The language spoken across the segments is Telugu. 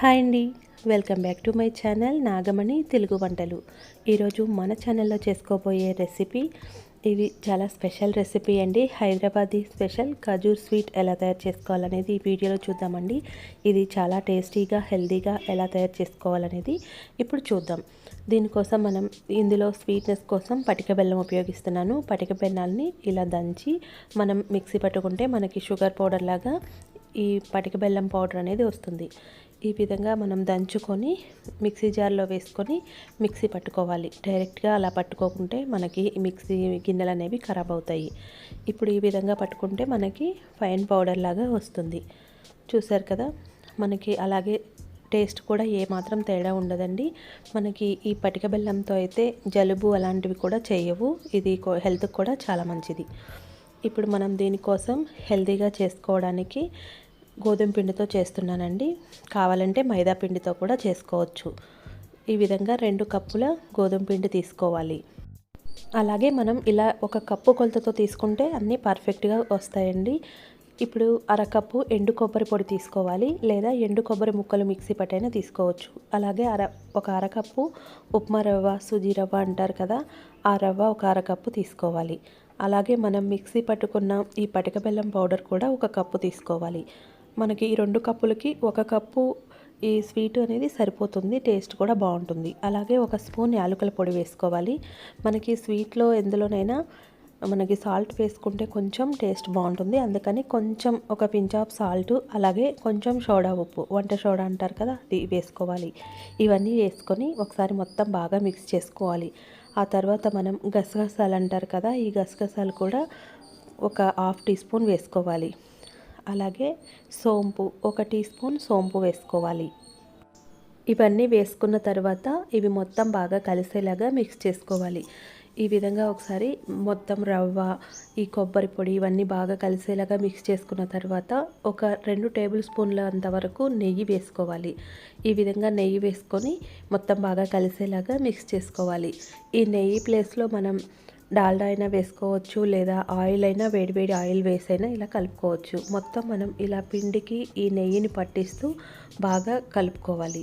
హాయ్ అండి. Welcome back to my channel Nagamani Telugu వంటలు. ఈరోజు మన ఛానల్లో చేసుకోబోయే రెసిపీ ఇది చాలా స్పెషల్ రెసిపీ అండి. హైదరాబాదీ స్పెషల్ ఖజూర్ స్వీట్ ఎలా తయారు చేసుకోవాలనేది ఈ వీడియోలో చూద్దామండి. ఇది చాలా టేస్టీగా హెల్తీగా ఎలా తయారు చేసుకోవాలనేది ఇప్పుడు చూద్దాం. దీనికోసం మనం ఇందులో స్వీట్నెస్ కోసం పటిక బెల్లం ఉపయోగిస్తున్నాను. పటిక బెల్లాన్ని ఇలా దంచి మనం మిక్సీ పట్టుకుంటే మనకి షుగర్ పౌడర్ లాగా ఈ పటిక బెల్లం పౌడర్ అనేది వస్తుంది. ఈ విధంగా మనం దంచుకొని మిక్సీ జార్లో వేసుకొని మిక్సీ పట్టుకోవాలి. డైరెక్ట్గా అలా పట్టుకోకుంటే మనకి మిక్సీ గిన్నెలు అనేవి ఖరాబ్ అవుతాయి. ఇప్పుడు ఈ విధంగా పట్టుకుంటే మనకి ఫైన్ పౌడర్ లాగా వస్తుంది. చూసారు కదా మనకి అలాగే టేస్ట్ కూడా ఏమాత్రం తేడా ఉండదండి. మనకి ఈ పటిక బెల్లంతో అయితే జలుబు అలాంటివి కూడా చేయవు. ఇది హెల్త్కి కూడా చాలా మంచిది. ఇప్పుడు మనం దీనికోసం హెల్తీగా చేసుకోవడానికి గోధుమ పిండితో చేస్తున్నానండి. కావాలంటే మైదా పిండితో కూడా చేసుకోవచ్చు. ఈ విధంగా రెండు కప్పుల గోధుమ పిండి తీసుకోవాలి. అలాగే మనం ఇలా ఒక కప్పు కొలతతో తీసుకుంటే అన్నీ పర్ఫెక్ట్గా వస్తాయండి. ఇప్పుడు అరకప్పు ఎండు కొబ్బరి పొడి తీసుకోవాలి లేదా ఎండు కొబ్బరి ముక్కలు మిక్సీ పట్టైనా తీసుకోవచ్చు. అలాగే అర ఒక అరకప్పు ఉప్మా రవ్వ సుజీ రవ్వ అంటారు కదా ఆ రవ్వ ఒక అరకప్పు తీసుకోవాలి. అలాగే మనం మిక్సీ పట్టుకున్న ఈ పటిక బెల్లం పౌడర్ కూడా ఒక కప్పు తీసుకోవాలి. మనకి ఈ రెండు కప్పులకి ఒక కప్పు ఈ స్వీట్ అనేది సరిపోతుంది టేస్ట్ కూడా బాగుంటుంది. అలాగే ఒక స్పూన్ యాలకుల పొడి వేసుకోవాలి. మనకి స్వీట్లో ఎందులోనైనా మనకి సాల్ట్ వేసుకుంటే కొంచెం టేస్ట్ బాగుంటుంది. అందుకని కొంచెం ఒక పించ్ ఆఫ్ సాల్ట్ అలాగే కొంచెం సోడా ఉప్పు వంట సోడా అంటారు కదా అది వేసుకోవాలి. ఇవన్నీ వేసుకొని ఒకసారి మొత్తం బాగా మిక్స్ చేసుకోవాలి. ఆ తర్వాత మనం గసగసాలు అంటారు కదా ఈ గసగసాలు కూడా ఒక హాఫ్ టీ స్పూన్ వేసుకోవాలి. అలాగే సోంపు ఒక టీ స్పూన్ సోంపు వేసుకోవాలి. ఇవన్నీ వేసుకున్న తర్వాత ఇవి మొత్తం బాగా కలిసేలాగా మిక్స్ చేసుకోవాలి. ఈ విధంగా ఒకసారి మొత్తం రవ్వ ఈ కొబ్బరి పొడి ఇవన్నీ బాగా కలిసేలాగా మిక్స్ చేసుకున్న తర్వాత ఒక రెండు టేబుల్ స్పూన్ల అంతవరకు నెయ్యి వేసుకోవాలి. ఈ విధంగా నెయ్యి వేసుకొని మొత్తం బాగా కలిసేలాగా మిక్స్ చేసుకోవాలి. ఈ నెయ్యి ప్లేస్లో మనం డాల్డా అయినా వేసుకోవచ్చు లేదా ఆయిల్ అయినా వేడివేడి ఆయిల్ వేసైనా ఇలా కలుపుకోవచ్చు. మొత్తం మనం ఇలా పిండికి ఈ నెయ్యిని పట్టిస్తూ బాగా కలుపుకోవాలి.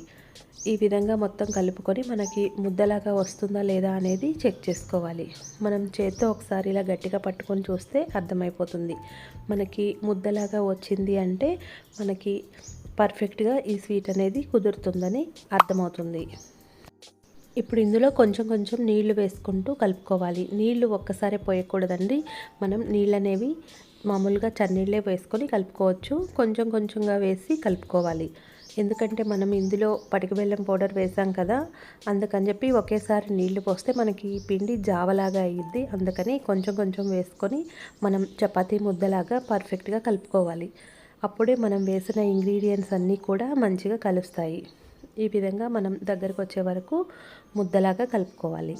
ఈ విధంగా మొత్తం కలుపుకొని మనకి ముద్దలాగా వస్తుందా లేదా అనేది చెక్ చేసుకోవాలి. మనం చేత్తో ఒకసారి ఇలా గట్టిగా పట్టుకొని చూస్తే అర్థమైపోతుంది. మనకి ముద్దలాగా వచ్చింది అంటే మనకి పర్ఫెక్ట్గా ఈ స్వీట్ అనేది కుదురుతుందని అర్థమవుతుంది. ఇప్పుడు ఇందులో కొంచెం కొంచెం నీళ్ళు వేసుకుంటూ కలుపుకోవాలి. నీళ్ళు ఒక్కసారి పోయకూడదండి. మనం నీళ్ళు అనేవి మామూలుగా చన్నీళ్ళే వేసుకొని కలుపుకోవచ్చు. కొంచెం కొంచెంగా వేసి కలుపుకోవాలి. ఎందుకంటే మనం ఇందులో పటికబెల్లం పౌడర్ వేసాం కదా అందుకని చెప్పి ఒకేసారి నీళ్ళు పోస్తే మనకి పిండి జావలాగా అయ్యిద్ది అందుకని కొంచెం కొంచెం వేసుకొని మనం చపాతీ ముద్దలాగా పర్ఫెక్ట్గా కలుపుకోవాలి. అప్పుడే మనం వేసిన ఇంగ్రీడియంట్స్ అన్నీ కూడా మంచిగా కలుస్తాయి. ఈ విధంగా మనం దగ్గరకు వచ్చే వరకు ముద్దలాగా కలుపుకోవాలి.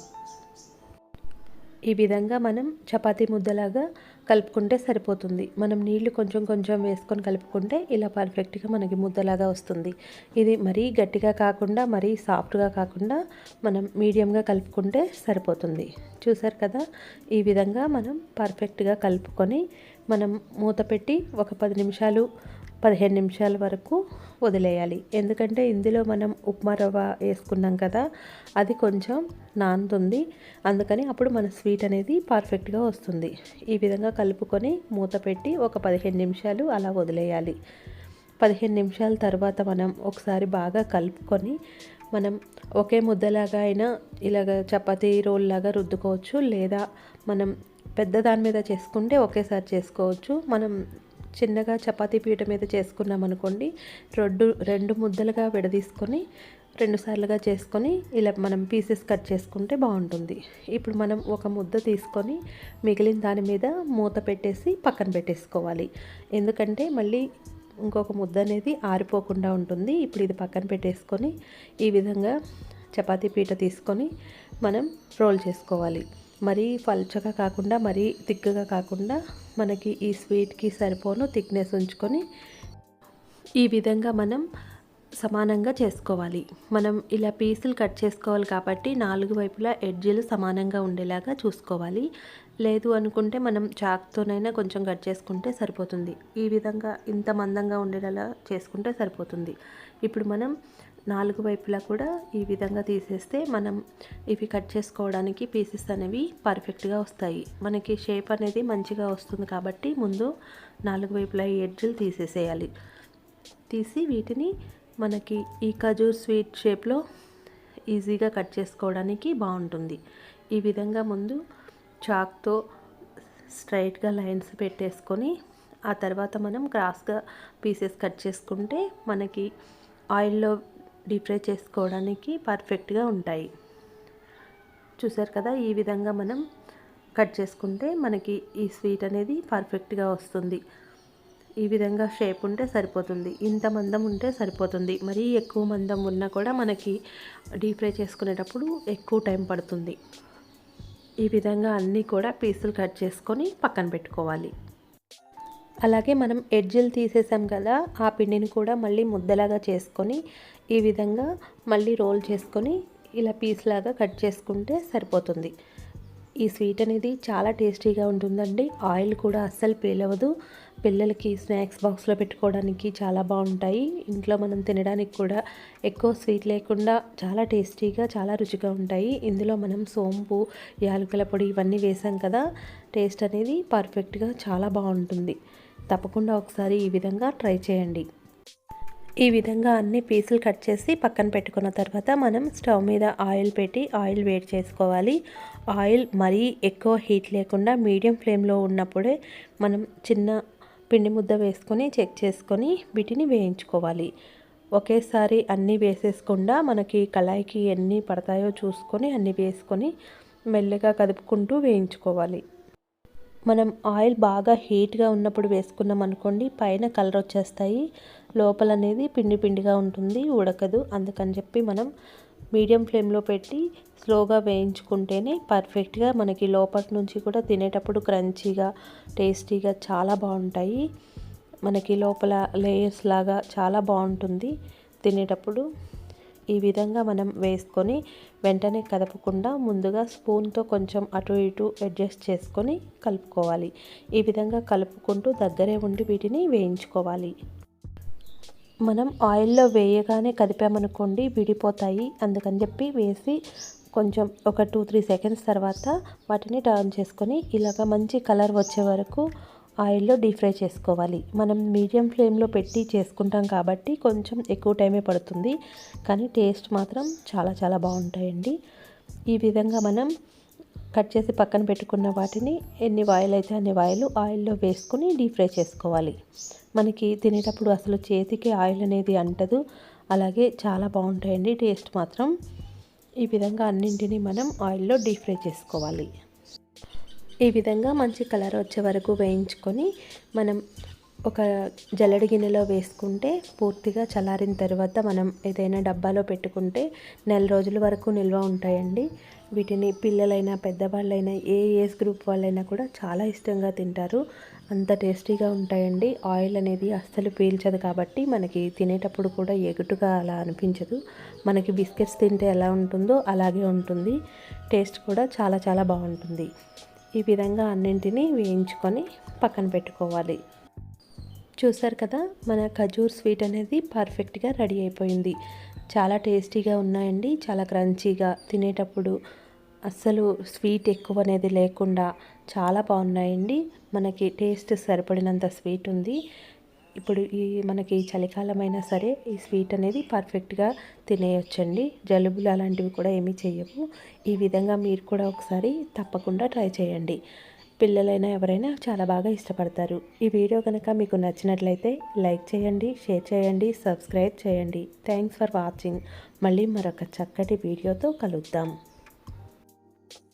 ఈ విధంగా మనం చపాతీ ముద్దలాగా కలుపుకుంటే సరిపోతుంది. మనం నీళ్ళు కొంచెం కొంచెం వేసుకొని కలుపుకుంటే ఇలా పర్ఫెక్ట్గా మనకి ముద్దలాగా వస్తుంది. ఇది మరీ గట్టిగా కాకుండా మరీ సాఫ్ట్గా కాకుండా మనం మీడియంగా కలుపుకుంటే సరిపోతుంది. చూసారు కదా? ఈ విధంగా మనం పర్ఫెక్ట్గా కలుపుకొని మనం మూత పెట్టి ఒక పది నిమిషాలు పదిహేను నిమిషాల వరకు వదిలేయాలి. ఎందుకంటే ఇందులో మనం ఉప్మా రవ్వ వేసుకున్నాం కదా అది కొంచెం నానుతుంది. అందుకని అప్పుడు మన స్వీట్ అనేది పర్ఫెక్ట్గా వస్తుంది. ఈ విధంగా కలుపుకొని మూత పెట్టి ఒక పదిహేను నిమిషాలు అలా వదిలేయాలి. పదిహేను నిమిషాల తర్వాత మనం ఒకసారి బాగా కలుపుకొని మనం ఒకే ముద్దలాగా అయినా ఇలాగ చపాతీ రోల్ లాగా రుద్దుకోవచ్చు లేదా మనం పెద్ద దాని మీద చేసుకుంటే ఒకేసారి చేసుకోవచ్చు. మనం చిన్నగా చపాతీ పీట మీద చేసుకున్నాం అనుకోండి రెండు రెండు ముద్దలుగా విడదీసుకొని రెండు సార్లుగా చేసుకొని ఇలా మనం పీసెస్ కట్ చేసుకుంటే బాగుంటుంది. ఇప్పుడు మనం ఒక ముద్ద తీసుకొని మిగిలిన దాని మీద మూత పెట్టేసి పక్కన పెట్టేసుకోవాలి. ఎందుకంటే మళ్ళీ ఇంకొక ముద్ద అనేది ఆరిపోకుండా ఉంటుంది. ఇప్పుడు ఇది పక్కన పెట్టేసుకొని ఈ విధంగా చపాతీ పీట తీసుకొని మనం రోల్ చేసుకోవాలి. మరీ పలుచగా కాకుండా మరీ తిక్కగా కాకుండా మనకి ఈ స్వీట్కి సరిపోను థిక్నెస్ ఉంచుకొని ఈ విధంగా మనం సమానంగా చేసుకోవాలి. మనం ఇలా పీసులు కట్ చేసుకోవాలి కాబట్టి నాలుగు వైపులా ఎడ్జీలు సమానంగా ఉండేలాగా చూసుకోవాలి. లేదు అనుకుంటే మనం చాక్తోనైనా కొంచెం కట్ చేసుకుంటే సరిపోతుంది. ఈ విధంగా ఇంత మందంగా ఉండేలా చేసుకుంటే సరిపోతుంది. ఇప్పుడు మనం నాలుగు వైపులా కూడా ఈ విధంగా తీసేస్తే మనం ఇవి కట్ చేసుకోవడానికి పీసెస్ అనేవి పర్ఫెక్ట్గా వస్తాయి. మనకి షేప్ అనేది మంచిగా వస్తుంది కాబట్టి ముందు నాలుగు వైపులా ఈ ఎడ్జులు తీసేసేయాలి. తీసి వీటిని మనకి ఈ ఖజూర్ స్వీట్ షేప్లో ఈజీగా కట్ చేసుకోవడానికి బాగుంటుంది. ఈ విధంగా ముందు చాక్తో స్ట్రైట్గా లైన్స్ పెట్టేసుకొని ఆ తర్వాత మనం క్రాస్గా పీసెస్ కట్ చేసుకుంటే మనకి ఆయిల్లో డీప్ ఫ్రై చేసుకోవడానికి పర్ఫెక్ట్గా ఉంటాయి. చూసారు కదా ఈ విధంగా మనం కట్ చేసుకుంటే మనకి ఈ స్వీట్ అనేది పర్ఫెక్ట్గా వస్తుంది. ఈ విధంగా షేప్ ఉంటే సరిపోతుంది. ఇంత మందం ఉంటే సరిపోతుంది. మరీ ఎక్కువ మందం ఉన్నా కూడా మనకి డీప్ ఫ్రై చేసుకునేటప్పుడు ఎక్కువ టైం పడుతుంది. ఈ విధంగా అన్నీ కూడా పీసులు కట్ చేసుకొని పక్కన పెట్టుకోవాలి. అలాగే మనం ఎడ్జిల్ తీసేసాం కదా ఆ పిండిని కూడా మళ్ళీ ముద్దలాగా చేసుకొని ఈ విధంగా మళ్ళీ రోల్ చేసుకొని ఇలా పీస్ లాగా కట్ చేసుకుంటే సరిపోతుంది. ఈ స్వీట్ అనేది చాలా టేస్టీగా ఉంటుందండి. ఆయిల్ కూడా అస్సలు పేలవదు. పిల్లలకి స్నాక్స్ బాక్స్లో పెట్టుకోవడానికి చాలా బాగుంటాయి. ఇంట్లో మనం తినడానికి కూడా ఎక్కువ స్వీట్ లేకుండా చాలా టేస్టీగా చాలా రుచిగా ఉంటాయి. ఇందులో మనం సోంపు యాలకుల పొడి ఇవన్నీ వేసాం కదా టేస్ట్ అనేది పర్ఫెక్ట్గా చాలా బాగుంటుంది. తప్పకుండా ఒకసారి ఈ విధంగా ట్రై చేయండి. ఈ విధంగా అన్ని పీసులు కట్ చేసి పక్కన పెట్టుకున్న తర్వాత మనం స్టవ్ మీద ఆయిల్ పెట్టి ఆయిల్ వేడి చేసుకోవాలి. ఆయిల్ మరీ ఎక్కువ హీట్ లేకుండా మీడియం ఫ్లేమ్లో ఉన్నప్పుడే మనం చిన్న పిండి ముద్ద వేసుకొని చెక్ చేసుకొని వీటిని వేయించుకోవాలి. ఒకేసారి అన్నీ వేసేసుకుండా మనకి కళాయికి ఎన్ని పడతాయో చూసుకొని అన్నీ వేసుకొని మెల్లగా కదుపుకుంటూ వేయించుకోవాలి. మనం ఆయిల్ బాగా హీట్గా ఉన్నప్పుడు వేసుకున్నాం అనుకోండి పైన కలర్ వచ్చేస్తాయి. లోపల అనేది పిండి పిండిగా ఉంటుంది ఉడకదు. అందుకని చెప్పి మనం మీడియం ఫ్లేమ్లో పెట్టి స్లోగా వేయించుకుంటేనే పర్ఫెక్ట్గా మనకి లోపల నుంచి కూడా తినేటప్పుడు క్రంచీగా టేస్టీగా చాలా బాగుంటాయి. మనకి లోపల లేయర్స్ లాగా చాలా బాగుంటుంది తినేటప్పుడు. ఈ విధంగా మనం వేసుకొని వెంటనే కదపకుండా ముందుగా స్పూన్తో కొంచెం అటు ఇటు అడ్జస్ట్ చేసుకొని కలుపుకోవాలి. ఈ విధంగా కలుపుకుంటూ దగ్గరే ఉండి వీటిని వేయించుకోవాలి. మనం ఆయిల్లో వేయగానే కదిపామనుకోండి విడిపోతాయి. అందుకని చెప్పి వేసి కొంచెం ఒక టూ త్రీ సెకండ్స్ తర్వాత వాటిని టర్న్ చేసుకొని ఇలాగ మంచి కలర్ వచ్చే వరకు ఆయిల్లో డీప్ ఫ్రై చేసుకోవాలి. మనం మీడియం ఫ్లేమ్లో పెట్టి చేసుకుంటాం కాబట్టి కొంచెం ఎక్కువ టైమే పడుతుంది. కానీ టేస్ట్ మాత్రం చాలా చాలా బాగుంటాయండి. ఈ విధంగా మనం కట్ చేసి పక్కన పెట్టుకున్న వాటిని ఎన్ని వాయిల్ అయితే అన్ని వాయిలు ఆయిల్లో వేసుకొని డీప్ ఫ్రై చేసుకోవాలి. మనకి తినేటప్పుడు అసలు చేతికి ఆయిల్ అనేది అంటదు. అలాగే చాలా బాగుంటాయండి టేస్ట్ మాత్రం. ఈ విధంగా అన్నింటినీ మనం ఆయిల్లో డీప్ ఫ్రై చేసుకోవాలి. ఈ విధంగా మంచి కలర్ వచ్చే వరకు వేయించుకొని మనం ఒక జల్లడి గిన్నెలో వేసుకుంటే పూర్తిగా చల్లారిన తర్వాత మనం ఏదైనా డబ్బాలో పెట్టుకుంటే నెల రోజుల వరకు నిల్వ ఉంటాయండి. వీటిని పిల్లలైనా పెద్దవాళ్ళైనా ఏ ఏజ్ గ్రూప్ వాళ్ళైనా కూడా చాలా ఇష్టంగా తింటారు. అంత టేస్టీగా ఉంటాయండి. ఆయిల్ అనేది అస్సలు పీల్చదు కాబట్టి మనకి తినేటప్పుడు కూడా ఎగుటుగా అలా అనిపించదు. మనకి బిస్కెట్స్ తింటే ఎలా ఉంటుందో అలాగే ఉంటుంది. టేస్ట్ కూడా చాలా చాలా బాగుంటుంది. ఈ విధంగా అన్నింటినీ వేయించుకొని పక్కన పెట్టుకోవాలి. చూసారు కదా మన ఖజూర్ స్వీట్ అనేది పర్ఫెక్ట్గా రెడీ అయిపోయింది. చాలా టేస్టీగా ఉన్నాయండి చాలా క్రంచీగా. తినేటప్పుడు అస్సలు స్వీట్ ఎక్కువ అనేది లేకుండా చాలా బాగున్నాయండి. మనకి టేస్ట్ సరిపడినంత స్వీట్ ఉంది. ఇప్పుడు ఈ మనకి చలికాలం అయినా సరే ఈ స్వీట్ అనేది పర్ఫెక్ట్గా తినేయొచ్చండి. జలుబులు అలాంటివి కూడా ఏమీ చేయవు ఈ విధంగా మీరు కూడా ఒకసారి తప్పకుండా ట్రై చేయండి. పిల్లలైనా ఎవరైనా చాలా బాగా ఇష్టపడతారు. ఈ వీడియో కనుక మీకు నచ్చినట్లయితే లైక్ చేయండి షేర్ చేయండి సబ్స్క్రైబ్ చేయండి. Thanks for watching. మళ్ళీ మరొక చక్కటి వీడియోతో కలుద్దాం.